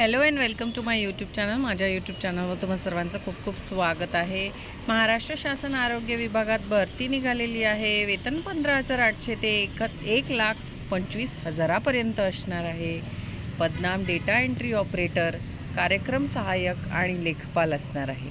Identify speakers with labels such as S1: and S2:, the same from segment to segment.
S1: Hello and welcome to my YouTube channel. माझ्या YouTube चॅनलवर तुम्हा सर्वांचं खूप खूप स्वागत आहे. महाराष्ट्र शासन आरोग्य विभागात भरती निघालेली आहे. वेतन पंधरा हजार आठशे ते एक एक लाख पंचवीस हजारापर्यंत असणार आहे. पदनाम डेटा एंट्री ऑपरेटर कार्यक्रम सहाय्यक आणि लेखपाल असणार आहे.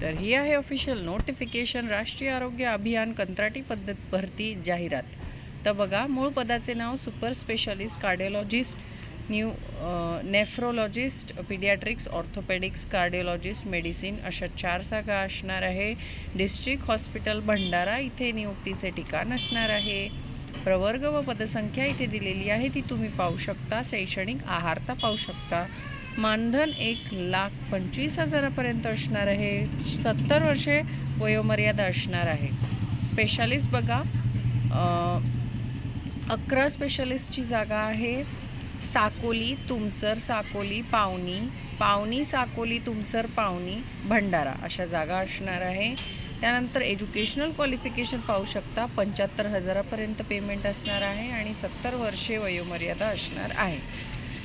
S1: तर ही आहे ऑफिशियल नोटिफिकेशन राष्ट्रीय आरोग्य अभियान कंत्राटी पद्धत भरती जाहिरात. तर बघा मूळ पदाचे नाव super specialist cardiologist new nephrologist paediatrics orthopaedics cardiologist medicine अशा चार जागा असणार आहे. डिस्ट्रिक्ट हॉस्पिटल भंडारा इथे नियुक्तीचे ठिकाण असणार आहे. प्रवर्ग व पदसंख्या इथे दिलेली आहे ती तुम्ही पाहू शकता. शैक्षणिक आहारता पाहू शकता. मानधन एक लाख पंचवीस हजारापर्यंत असणार आहे. सत्तर वर्षे वयोमर्यादा असणार आहे. स्पेशालिस्ट बघा. अकरा स्पेशालिस्टची जागा आहे. साकोली तुमसर साकोली पावनी. पावनी साकोली तुमसर पावनी भंडारा अशा जागा असणार आहे. त्यानंतर एज्युकेशनल क्वालिफिकेशन पाहू शकता. पंच्याहत्तर हजारापर्यंत पेमेंट असणार आहे आणि सत्तर वर्षे वयोमर्यादा असणार आहे.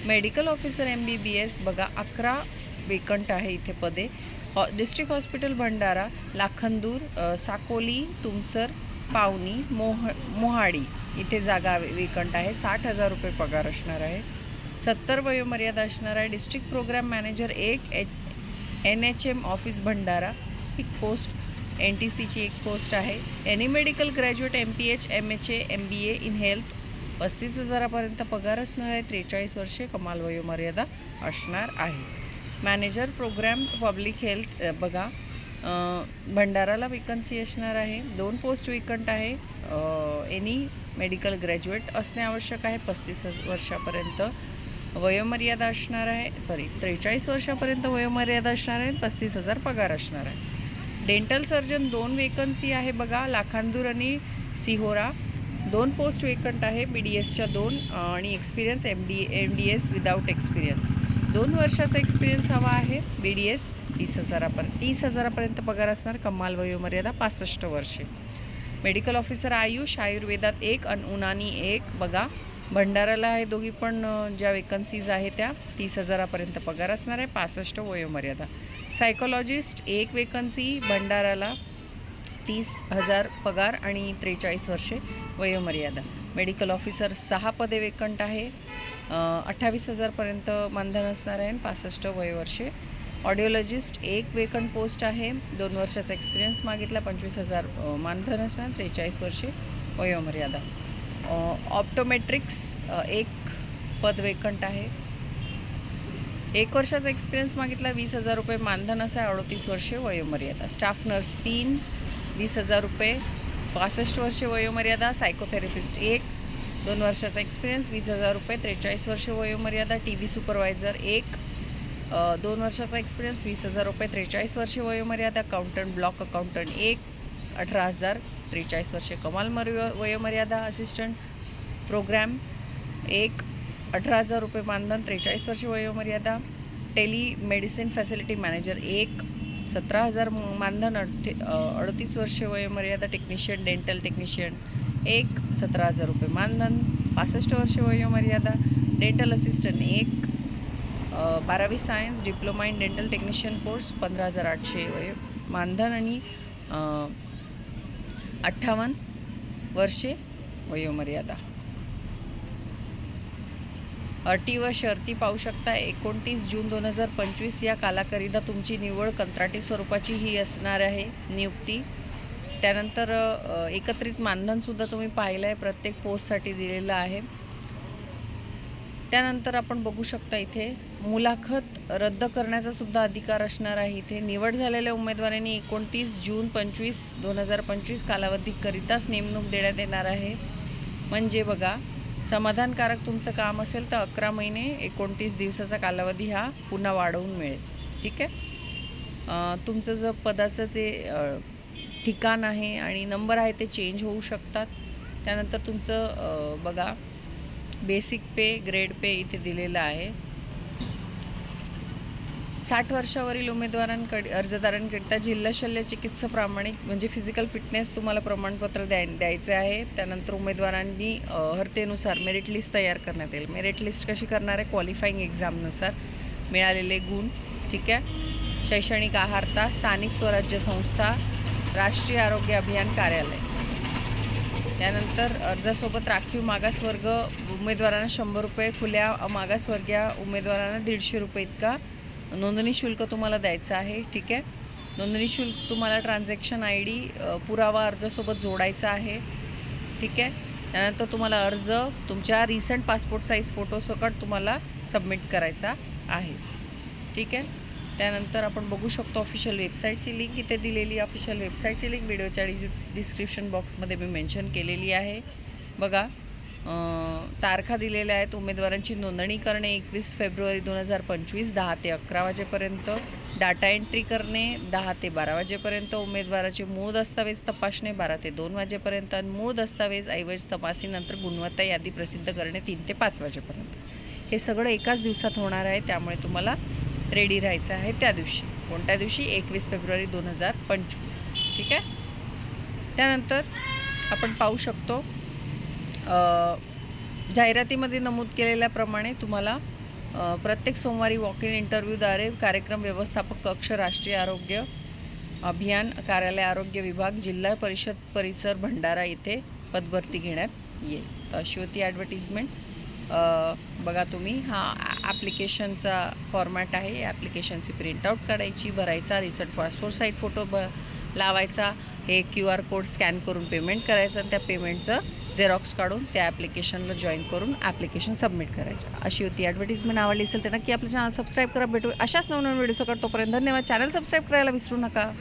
S1: Medical officer M B B S बघा अकरा वेकंट आहे इथे पदे. हॉ डिस्ट्रिक्ट हॉस्पिटल भंडारा लाखंदूर साकोली तुमसर पावनी मोह मोहाडी इथे जागा वेकंट आहे. साठ हजार रुपये पगार असणार आहे. सत्तर वयोमर्यादा असणार आहे. डिस्ट्रिक्ट प्रोग्राम मॅनेजर एक H N H M office Bhandara. ही पोस्ट एन टी सीची एक पोस्ट आहे. Any medical graduate M P H M H A M B A in health पस्तीस हजारापर्यंत पगार असणार आहे त्रेचाळीस वर्षे कमाल वयोमर्यादा असणार आहे. मॅनेजर प्रोग्राम पब्लिक हेल्थ बघा भंडाराला वेकन्सी असणार आहे. दोन पोस्ट वेकंट आहे. एनी मेडिकल ग्रॅज्युएट असणे आवश्यक आहे. पस्तीस वर्षापर्यंत वयोमर्यादा असणार आहे. सॉरी त्रेचाळीस वर्षापर्यंत वयोमर्यादा असणार आहे. पस्तीस हजार पगार असणार आहे. डेंटल सर्जन दोन वेकन्सी आहे बघा. लाखांदूर आणि सिहोरा. दोन पोस्ट वेकंट आहे बी डी एसच्या दोन आणि experience M D M D S without experience दोन वर्षाचा एक्सपिरियन्स हवा आहे बी डी एस तीस हजारापर्यंत तीस हजारापर्यंत पगार असणार कमाल वयोमर्यादा पासष्ट वर्षे. मेडिकल ऑफिसर आयुष आयुर्वेदात एक अन उनानी एक. बघा भंडाराला आहे दोघी पण ज्या वेकन्सीज आहे त्या तीस हजारापर्यंत पगार असणार आहे पासष्ट वयोमर्यादा. सायकोलॉजिस्ट एक वेकन्सी भंडाराला तीस हजार पगार आणि त्रेचाळीस वर्षे वयोमर्यादा. मेडिकल ऑफिसर सहा पदे वेकंट आहे. अठ्ठावीस हजारपर्यंत मानधन असणार आहे आणि पासष्ट वयवर्षे. ऑडिओलॉजिस्ट एक वेकंट पोस्ट आहे. दोन वर्षाचा एक्सपिरियन्स मागितला पंचवीस हजार मानधन असणार त्रेचाळीस वर्षे वयोमर्यादा. ऑप्टोमेट्रिक्स एक पद वेकंट आहे. एक वर्षाचा एक्सपिरियन्स मागितला वीस हजार रुपये मानधन असा अडतीस वर्षे वयोमर्यादा. स्टाफ नर्स तीन वीस हजार रुपये. पासष्ट वर्षे वयोमर्यादा सायकोथेरपिस्ट एक. दोन वर्षाचा एक्सपिरियन्स वीस हजार रुपये. त्रेचाळीस वर्षे वयोमर्यादा टी व्ही सुपरवायझर एक. दोन वर्षाचा एक्सपिरियन्स वीस हजार रुपये. त्रेचाळीस वर्षे वयोमर्यादा अकाउंटंट ब्लॉक अकाउंटंट एक. अठरा हजार त्रेचाळीस वर्षे कमाल मर वयोमर्यादा असिस्टंट प्रोग्रॅम एक. अठरा हजार रुपये मानधन त्रेचाळीस वर्षे वयोमर्यादा. टेली मेडिसिन फॅसिलिटी मॅनेजर एक. सतरा हजार मानधन अडती अडतीस वर्षे वयोमर्यादा टेक्निशियन डेंटल टेक्निशियन एक सतरा हजार रुपये मानधन पासष्ट वर्षे वयोमर्यादा डेंटल असिस्टंट एक बारावी science diploma in dental technician course पंधरा हजार आठशे वय मानधन आणि अठ्ठावन्न वर्षे वयोमर्यादा. अटी व शर्ती पाहू शकता. एकोणतीस जून दोन हजार पंचवीस या कालाकरिता तुमची निवड कंत्राटी स्वरूपाची ही असणार आहे नियुक्ती. त्यानंतर एकत्रित मानधनसुद्धा तुम्ही पाहिलं आहे प्रत्येक पोस्टसाठी दिलेलं आहे. त्यानंतर आपण बघू शकता इथे मुलाखत रद्द करण्याचा सुद्धा अधिकार असणार आहे इथे. निवड झालेल्या उमेदवारांनी एकोणतीस जून पंचवीस दोन हजार पंचवीस कालावधीकरिताच नेमणूक देण्यात येणार आहे. म्हणजे बघा समाधानकारक तुमचं काम असेल तर अकरा महिने एकोणतीस दिवसाचा कालावधी हा पुन्हा वाढवून मिळेल. ठीक आहे? तुमचं जर पदाचं जे ठिकाण आहे आणि नंबर आहे ते चेंज होऊ शकतात. त्यानंतर तुमचं बघा बेसिक पे ग्रेड पे इथे दिलेलं आहे. साठ वर्षावरील उमेदवारांकडे अर्जदारांकरिता जिल्हा शल्य चिकित्सा प्रामाणिक म्हणजे फिजिकल फिटनेस तुम्हाला प्रमाणपत्र द्याय द्यायचे आहे. त्यानंतर उमेदवारांनी अर्तेनुसार मेरिट लिस्ट तयार करण्यात येईल. मेरिट लिस्ट कशी करणार आहे? क्वालिफाईंग एक्झामनुसार मिळालेले गुण ठीक आहे? शैक्षणिक आहारता स्थानिक स्वराज्य संस्था राष्ट्रीय आरोग्य अभियान कार्यालय. त्यानंतर अर्जासोबत राखीव मागासवर्ग उमेदवारांना शंभर रुपये खुल्या मागासवर्गीय उमेदवारांना दीडशे रुपये इतका नोंदणी शुल्क तुम्हाला द्यायचं आहे ठीक आहे? नोंदणी शुल्क तुम्हाला ट्रान्झॅक्शन आय डी पुरावा अर्जासोबत जोडायचा आहे ठीक आहे? त्यानंतर तुम्हाला अर्ज तुमच्या रिसेंट पासपोर्ट साईज फोटोसकट तुम्हाला सबमिट करायचा आहे ठीक आहे? त्यानंतर आपण बघू शकतो ऑफिशियल वेबसाईटची लिंक इथे दिलेली ऑफिशियल वेबसाईटची लिंक व्हिडिओच्या डिस्क्रिप्शन बॉक्समध्ये मी मेन्शन केलेली आहे. बघा तारखा दिलेल्या आहेत. उमेदवारांची नोंदणी करणे एकवीस फेब्रुवारी दोन हजार पंचवीस दहा ते अकरा वाजेपर्यंत. डाटा एंट्री करणे दहा ते बारा वाजेपर्यंत. उमेदवाराचे मूळ दस्तावेज तपासणे बारा ते दोन वाजेपर्यंत. आणि मूळ दस्तावेज ऐवज तपासणीनंतर गुणवत्ता यादी प्रसिद्ध करणे तीन ते पाच वाजेपर्यंत. हे सगळं एकाच दिवसात होणार आहे. त्यामुळे तुम्हाला रेडी राहायचं आहे त्या दिवशी. कोणत्या दिवशी? एकवीस फेब्रुवारी दोन हजार पंचवीस. ठीक आहे? त्यानंतर आपण पाहू शकतो जाहिरातीमध्ये नमूद केलेल्याप्रमाणे तुम्हाला प्रत्येक सोमवारी वॉक इन इंटरव्ह्यूद्वारे कार्यक्रम व्यवस्थापक कक्ष राष्ट्रीय आरोग्य अभियान कार्यालय आरोग्य विभाग जिल्हा परिषद परिसर भंडारा येथे पदभरती घेण्यात येईल. तर अशी होती ॲडव्हर्टिजमेंट बघा तुम्ही हा ॲप्लिकेशनचा फॉर्मॅट आहे. या ॲप्लिकेशनची प्रिंटआउट काढायची भरायचा रिसर्ट पासपोर्ट साईट फोटो ब लावायचा हे क्यू आर कोड स्कॅन करून पेमेंट करायचं आणि त्या पेमेंटचं झेरॉक्स काढून त्या ॲप्लिकेशनला जॉईन करून ॲप्लिकेशन सबमिट करायचं. अशी होती ॲडव्हर्टिजमेंट आवडली असेल तर नक्की आपलं चॅनल सबस्क्राईब करा. भेटू अशाच नवनवीन व्हिडिओ करतो तोपर्यंत धन्यवाद. चॅनल सबस्क्राईब करायला विसरू नका.